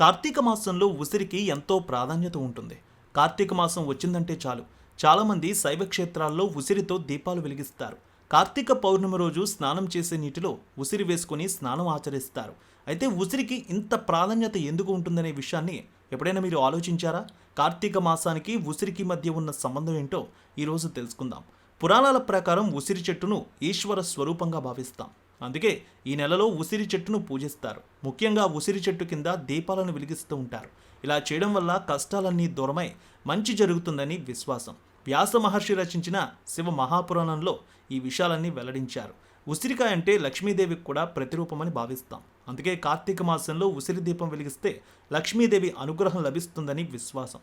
కార్తీక మాసంలో ఉసిరికి ఎంతో ప్రాధాన్యత ఉంటుంది. కార్తీక మాసం వచ్చిందంటే చాలు. చాలామంది శైవ క్షేత్రాల్లో ఉసిరితో దీపాలు వెలిగిస్తారు. కార్తీక పౌర్ణమి రోజు స్నానం చేసే నీటిలో ఉసిరి వేసుకొని స్నానం ఆచరిస్తారు. అయితే ఉసిరికి ఇంత ప్రాధాన్యత ఎందుకు ఉంటుందనే విషయాన్ని ఎప్పుడైనా మీరు ఆలోచించారా? కార్తీక మాసానికి ఉసిరికి మధ్య ఉన్న సంబంధం ఏంటో ఈరోజు తెలుసుకుందాం. పురాణాల ప్రకారం ఉసిరి చెట్టును ఈశ్వర స్వరూపంగా భావిస్తాం. అందుకే ఈ నెలలో ఉసిరి చెట్టును పూజిస్తారు. ముఖ్యంగా ఉసిరి చెట్టు కింద దీపాలను వెలిగిస్తూ ఉంటారు. ఇలా చేయడం వల్ల కష్టాలన్నీ దూరమై మంచి జరుగుతుందని విశ్వాసం. వ్యాస మహర్షి రచించిన శివ మహాపురాణంలో ఈ విషయాలన్నీ వెల్లడించారు. ఉసిరికాయ అంటే లక్ష్మీదేవికి కూడా ప్రతిరూపమని భావిస్తాం. అందుకే కార్తీక మాసంలో ఉసిరి దీపం వెలిగిస్తే లక్ష్మీదేవి అనుగ్రహం లభిస్తుందని విశ్వాసం.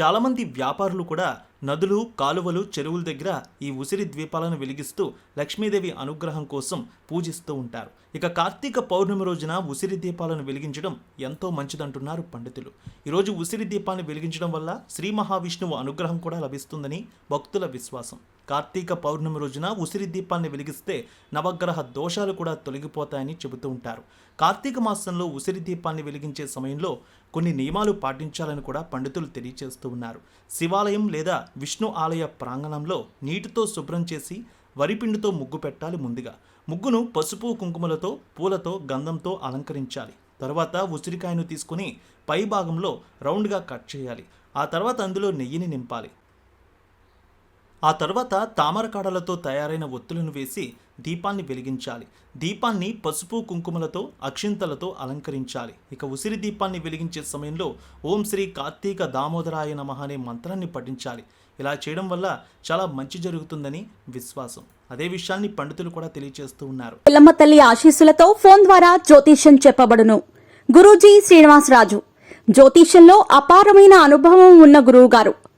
చాలామంది వ్యాపారులు కూడా నదులు కాలువలు చెరువుల దగ్గర ఈ ఉసిరి ద్వీపాలను వెలిగిస్తూ లక్ష్మీదేవి అనుగ్రహం కోసం పూజిస్తూ ఉంటారు. ఇక కార్తీక పౌర్ణమి రోజున ఉసిరి దీపాలను వెలిగించడం ఎంతో మంచిదంటున్నారు పండితులు. ఈరోజు ఉసిరి దీపాన్ని వెలిగించడం వల్ల శ్రీ మహావిష్ణువు అనుగ్రహం కూడా లభిస్తుందని భక్తుల విశ్వాసం. కార్తీక పౌర్ణమి రోజున ఉసిరి దీపాన్ని వెలిగిస్తే నవగ్రహ దోషాలు కూడా తొలగిపోతాయని చెబుతూ ఉంటారు. కార్తీక మాసంలో ఉసిరి దీపాన్ని వెలిగించే సమయంలో కొన్ని నియమాలు పాటించాలని కూడా పండితులు తెలియజేస్తూ ఉన్నారు. శివాలయం లేదా విష్ణు ఆలయ ప్రాంగణంలో నీటితో శుభ్రం చేసి వరిపిండితో ముగ్గు పెట్టాలి ముందుగా. ముగ్గును పసుపు కుంకుమలతో పూలతో గంధంతో అలంకరించాలి. తర్వాత ఉసిరికాయను తీసుకుని పై భాగంలో రౌండ్గా కట్ చేయాలి. ఆ తర్వాత అందులో నెయ్యిని నింపాలి. ఆ తర్వాత తామరకాడలతో తయారైన ఒత్తులను వేసి దీపాన్ని వెలిగించాలి. దీపాన్ని పసుపు కుంకుమలతో అక్షింతలతో అలంకరించాలి. ఇక ఉసిరి దీపాన్ని వెలిగించే సమయంలో ఓం శ్రీ కార్తీక దామోదరాయ నమః అనే మంత్రాన్ని పఠించాలి. ఇలా చేయడం వల్ల చాలా మంచి జరుగుతుందని విశ్వాసం. అదే విషయాన్ని పండితులు కూడా తెలియజేస్తూ ఉన్నారు. పిల్లమ్మ తల్లి ఆశీస్సులతో ఫోన్ ద్వారా జ్యోతిష్యం చెప్పబడును. గురూజీ శ్రీనివాసరాజు. జ్యోతిష్యంలో అపారమైన అనుభవం ఉన్న గురువు గారు